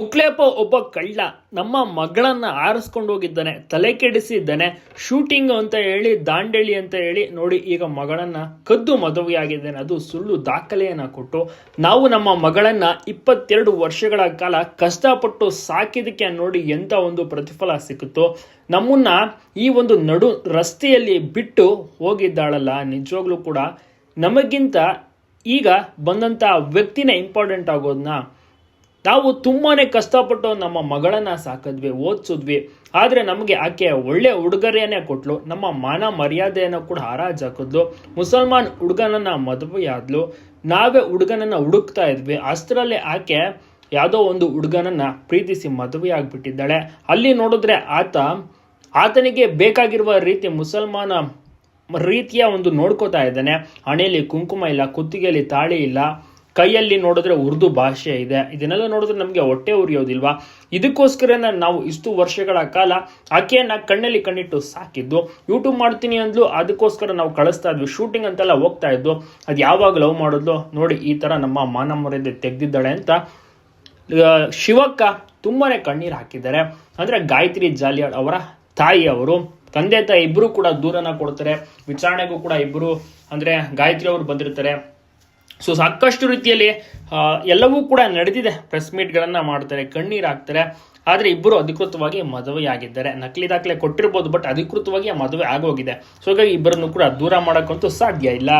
ಉಕ್ಲೇಪ ಒಬ್ಬ ಕಳ್ಳ ನಮ್ಮ ಮಗಳನ್ನ ಆರಿಸ್ಕೊಂಡು ಹೋಗಿದ್ದಾನೆ, ತಲೆ ಕೆಡಿಸಿದ್ದಾನೆ ಶೂಟಿಂಗ್ ಅಂತ ಹೇಳಿ ದಾಂಡೇಳಿ ಅಂತ ಹೇಳಿ ನೋಡಿ ಈಗ ಮಗಳನ್ನ ಕದ್ದು ಮದುವೆಯಾಗಿದ್ದಾನೆ ಅದು ಸುಳ್ಳು ದಾಖಲೆಯನ್ನ ಕೊಟ್ಟು ನಾವು ನಮ್ಮ ಮಗಳನ್ನ ಇಪ್ಪತ್ತೆರಡು ವರ್ಷಗಳ ಕಾಲ ಕಷ್ಟಪಟ್ಟು ಸಾಕಿದಕ್ಕೆ ನೋಡಿ ಎಂತ ಒಂದು ಪ್ರತಿಫಲ ಸಿಕ್ಕುತ್ತೋ, ನಮ್ಮನ್ನ ಈ ಒಂದು ನಡು ರಸ್ತೆಯಲ್ಲಿ ಬಿಟ್ಟು ಹೋಗಿದ್ದಾಳಲ್ಲ. ನಿಜವಾಗ್ಲೂ ಕೂಡ ನಮಗಿಂತ ಈಗ ಬಂದಂಥ ವ್ಯಕ್ತಿನೇ ಇಂಪಾರ್ಟೆಂಟ್ ಆಗೋದನ್ನ ನಾವು ತುಂಬಾನೇ ಕಷ್ಟಪಟ್ಟು ನಮ್ಮ ಮಗಳನ್ನ ಸಾಕಿದ್ವಿ, ಓದಿಸಿದ್ವಿ. ಆದರೆ ನಮಗೆ ಆಕೆ ಒಳ್ಳೆ ಉಡುಗೊರೆಯನ್ನೇ ಕೊಟ್ಲು. ನಮ್ಮ ಮಾನ ಮರ್ಯಾದೆಯನ್ನು ಕೂಡ ಹರಾಜಾಕಿದ್ಲು ಮುಸಲ್ಮಾನ್ ಹುಡುಗನನ್ನ ಮದುವೆಯಾದ್ಲು ನಾವೇ ಹುಡುಗನನ್ನ ಹುಡುಕ್ತಾ ಇದ್ವಿ. ಅಷ್ಟರಲ್ಲೇ ಆಕೆ ಯಾವುದೋ ಒಂದು ಹುಡುಗನನ್ನ ಪ್ರೀತಿಸಿ ಮದುವೆ ಆಗ್ಬಿಟ್ಟಿದ್ದಾಳೆ. ಅಲ್ಲಿ ನೋಡಿದ್ರೆ ಆತ, ಆತನಿಗೆ ಬೇಕಾಗಿರುವ ರೀತಿ ಮುಸಲ್ಮಾನ ರೀತಿಯ ಒಂದು ನೋಡ್ಕೋತಾ ಇದ್ದಾನೆ. ಹಣೆಯಲ್ಲಿ ಕುಂಕುಮ ಇಲ್ಲ, ಕುತ್ತಿಗೆಯಲ್ಲಿ ತಾಳಿ ಇಲ್ಲ. ಕೈಯಲ್ಲಿ ನೋಡಿದ್ರೆ ಉರ್ದು ಭಾಷೆ ಇದೆ. ಇದನ್ನೆಲ್ಲ ನೋಡಿದ್ರೆ ನಮಗೆ ಹೊಟ್ಟೆ ಉರಿಯೋದಿಲ್ವಾ? ಇದಕ್ಕೋಸ್ಕರನೇ ನಾವು ಇಷ್ಟು ವರ್ಷಗಳ ಕಾಲ ಆಕೆಯನ್ನು ಕಣ್ಣಲ್ಲಿ ಕಣ್ಣಿಟ್ಟು ಸಾಕಿದ್ದು. ಯೂಟ್ಯೂಬ್ ಮಾಡ್ತೀನಿ ಅಂದ್ಲು, ಅದಕ್ಕೋಸ್ಕರ ನಾವು ಕಳಿಸ್ತಾ ಇದ್ವಿ. ಶೂಟಿಂಗ್ ಅಂತೆಲ್ಲ ಹೋಗ್ತಾ ಇದ್ದು ಅದು ಯಾವಾಗ ಲವ್ ಮಾಡಿದ್ಲು? ನೋಡಿ, ಈ ಥರ ನಮ್ಮ ಮಾನ ಮರ್ಯಾದೆ ತೆಗೆದಿದ್ದಾಳೆ ಅಂತ. ಶಿವಕ್ಕ ತುಂಬಾನೇ ಕಣ್ಣೀರು ಹಾಕಿದ್ದಾರೆ. ಅಂದ್ರೆ ಗಾಯತ್ರಿ ಜಾಲಿಯಾಳ್ ಅವರ ತಾಯಿ ಅವರು. ತಂದೆ ತಾಯಿ ಇಬ್ರು ಕೂಡ ದೂರನ ಕೊಡ್ತಾರೆ. ವಿಚಾರಣೆಗೂ ಕೂಡ ಇಬ್ಬರು ಅಂದ್ರೆ ಗಾಯತ್ರಿ ಅವರು ಬಂದಿರ್ತಾರೆ. ಸೊ ಸಾಕಷ್ಟು ರೀತಿಯಲ್ಲಿ ಎಲ್ಲವೂ ಕೂಡ ನಡೆದಿದೆ. ಪ್ರೆಸ್ ಮೀಟ್ಗಳನ್ನು ಮಾಡ್ತಾರೆ, ಕಣ್ಣೀರು ಹಾಕ್ತಾರೆ. ಆದರೆ ಇಬ್ಬರು ಅಧಿಕೃತವಾಗಿ ಮದುವೆಯಾಗಿದ್ದಾರೆ ನಕಲಿ ದಾಖಲೆ ಕೊಟ್ಟಿರ್ಬೋದು ಬಟ್ ಅಧಿಕೃತವಾಗಿ ಮದುವೆ ಆಗೋಗಿದೆ. ಸೊ ಹಾಗಾಗಿ ಇಬ್ಬರನ್ನು ಕೂಡ ದೂರ ಮಾಡೋಕ್ಕಂತೂ ಸಾಧ್ಯ ಇಲ್ಲ.